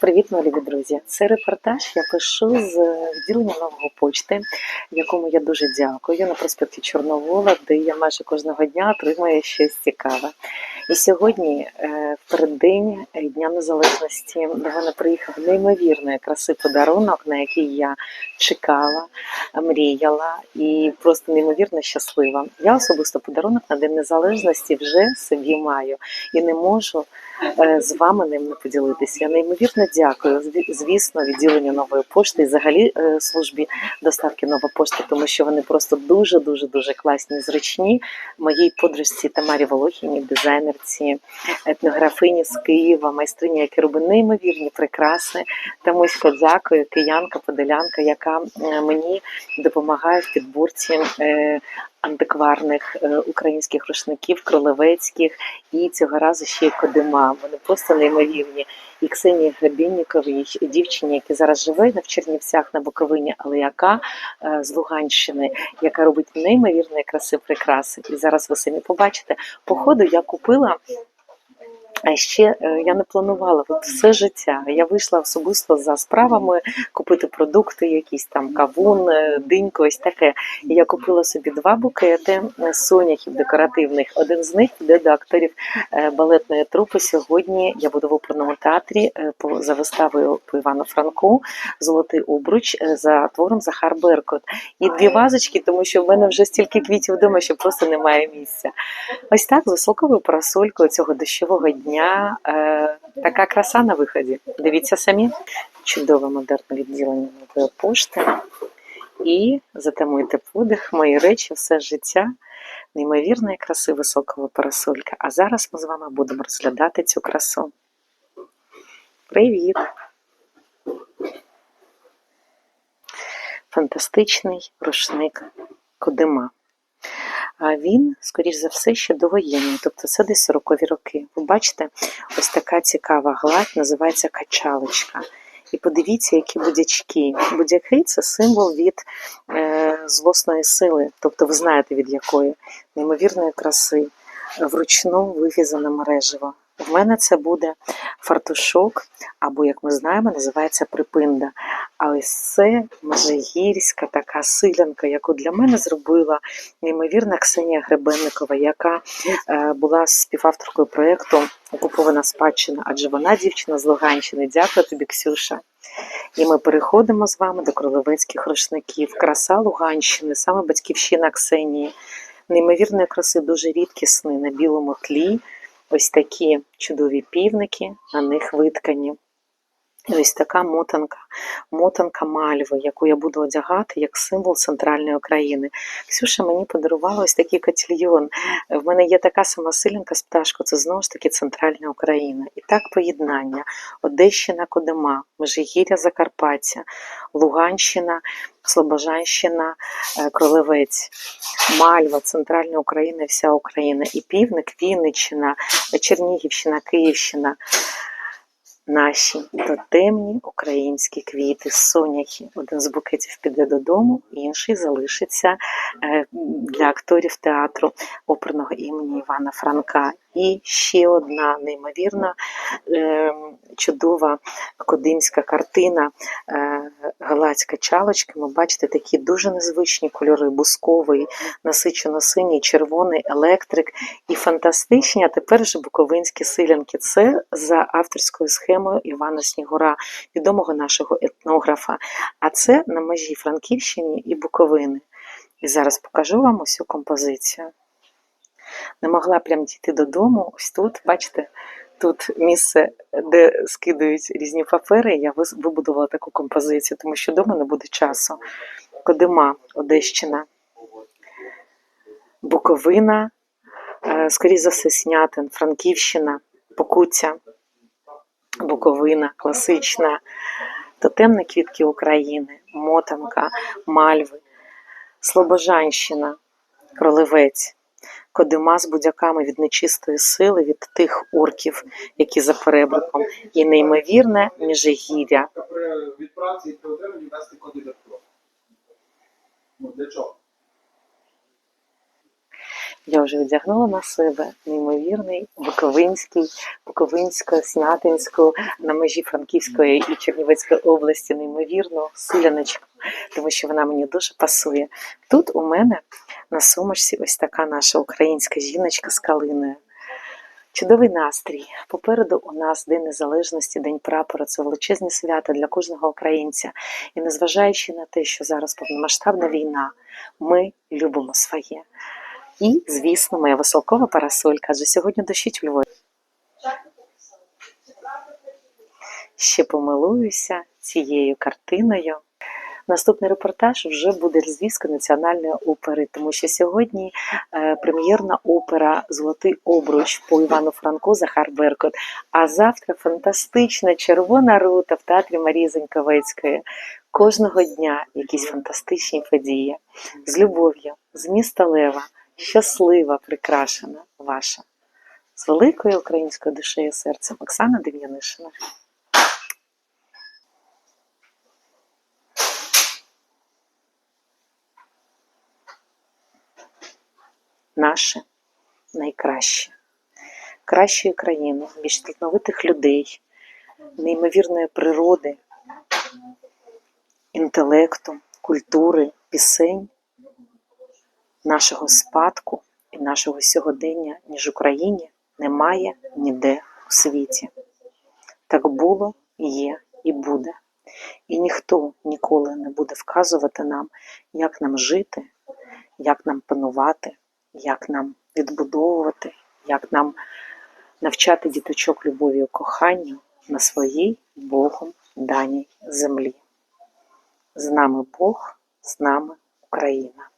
Привіт, мої любі друзі! Це репортаж я пишу з відділення нового почти, якому я дуже дякую на проспекті Чорновола, де я майже кожного дня отримую щось цікаве. І сьогодні, е, в переддень Дня Незалежності, до мене приїхав неймовірної краси подарунок, на який я чекала, мріяла і просто неймовірно щаслива. Я особисто подарунок на День Незалежності вже собі маю і не можу е, з вами ним не поділитися. Я неймовірно дякую, звісно, відділенню нової пошти і взагалі е, службі доставки нова пошта, тому що вони просто дуже дуже дуже класні, зручні. Моїй подружці Тамарі Волохіній, дизайнерці, етнографині з Києва, майстриня, яка робить неймовірні прикраси. Тамусько дякую, киянка, подолянка, яка е, мені допомагає в підборці. Антикварних е, українських рушників, кролевецьких і цього разу ще й кодима. Вони просто неймовірні. І Ксенії Грабінніковій, дівчині, яка зараз живе на в Чернівцях на Буковині, але яка е, з Луганщини, яка робить неймовірної краси прикраси. І зараз ви самі побачите. Походу я купила. А ще е, я не планувала от все життя. Я вийшла особисто за справами купити продукти, якісь там кавун, е, динько, ось таке. І я купила собі два букети соняхів декоративних. Один з них піде до акторів е, балетної трупи. Сьогодні я буду в оперному театрі по за виставою по Івану Франку Золотий обруч за твором Захар Беркут. І дві вазочки, тому що в мене вже стільки квітів вдома, що просто немає місця. Ось так з високовою парасолькою цього дощового дня. Е, така краса на виході. Дивіться самі. Чудове модерне відділення нової пошти. І затамуйте подих, мої речі, все життя. Неймовірної краси високого парасолька. А зараз ми з вами будемо розглядати цю красу. Привіт! Фантастичний рушник Кодима. А він, скоріш за все, ще довоєнний, тобто це десь 40-ві роки. Ви бачите, ось така цікава гладь, називається качалочка. І подивіться, які будячки. Будяки це символ від е, злосної сили, тобто ви знаєте від якої неймовірної краси, вручну вивізане мережево. В мене це буде фартушок, або, як ми знаємо, називається припинда. А ось це межигірська така силянка, яку для мене зробила неймовірна Ксенія Гребенникова, яка е, була співавторкою проєкту Окупована спадщина, адже вона дівчина з Луганщини. Дякую тобі, Ксюша. І ми переходимо з вами до кролевецьких рушників. Краса Луганщини, саме батьківщина Ксенії. Неймовірної краси, дуже рідкісний на білому тлі. Ось такі чудові півники, на них виткані. І ось така мотанка, мотанка мальви, яку я буду одягати як символ центральної України. Ксюша мені подарувала ось такий котельйон. В мене є така сама силянка з пташкою, це знову ж таки центральна Україна. І так поєднання: Одещина, Кодима, Межигір'я, Закарпаття, Луганщина, Слобожанщина, е, Кролевець, Мальва, центральна Україна, вся Україна, і півник, Вінниччина, Чернігівщина, Київщина наші тотемні українські квіти, соняхи. Один з букетів піде додому, інший залишиться е, для акторів театру оперного імені Івана Франка. І ще одна неймовірна е, чудова кодимська картина е, Галацька чалочка. Ми бачите такі дуже незвичні кольори: бусковий, насичено-синій, червоний, електрик і фантастичні, а тепер вже буковинські силянки. Це за авторською схемою Івана Снігура, відомого нашого етнографа. А це на межі Франківщини і Буковини. І зараз покажу вам усю композицію. Не могла прям дійти додому. Ось тут, бачите, тут місце, де скидають різні папери. Я вибудувала таку композицію, тому що вдома не буде часу. Кодима, Одещина, Буковина, е, скоріш за все, Снятин, Франківщина, Покуття, Буковина, класична, тотемні квітки України, Мотанка, Мальви, Слобожанщина, Кролевець. Кодима з будяками від нечистої сили, від тих орків, які за перебриком, і неймовірне отриманні ввести код. Ну, для чого? Я вже одягнула на себе неймовірний Буковинський, Буковинсько-Снятинську на межі Франківської і Чернівецької області, неймовірну суляночку, тому що вона мені дуже пасує. Тут у мене на сумочці ось така наша українська жіночка з калиною. Чудовий настрій. Попереду у нас День Незалежності, День прапора. Це величезне свято для кожного українця. І незважаючи на те, що зараз повномасштабна війна, ми любимо своє. І, звісно, моя веселкова парасолька, адже сьогодні дощить у Львові. Ще помилуюся цією картиною. Наступний репортаж вже буде з національної опери, тому що сьогодні е, прем'єрна опера Золотий обруч по Івану Франку Захар Беркут. А завтра фантастична червона рута в театрі Марії Заньковецької. Кожного дня якісь фантастичні події. З любов'ю, з міста Лева, щаслива, прикрашена ваша. З великою українською душею і серцем Оксана Дем'янишина. Наше найкраще. Кращої країни, більш талановитих людей, неймовірної природи, інтелекту, культури, пісень, нашого спадку і нашого сьогодення, ніж Україні, немає ніде у світі. Так було, є і буде. І ніхто ніколи не буде вказувати нам, як нам жити, як нам панувати, як нам відбудовувати, як нам навчати діточок любові і коханню на своїй Богом даній землі. З нами Бог, з нами Україна.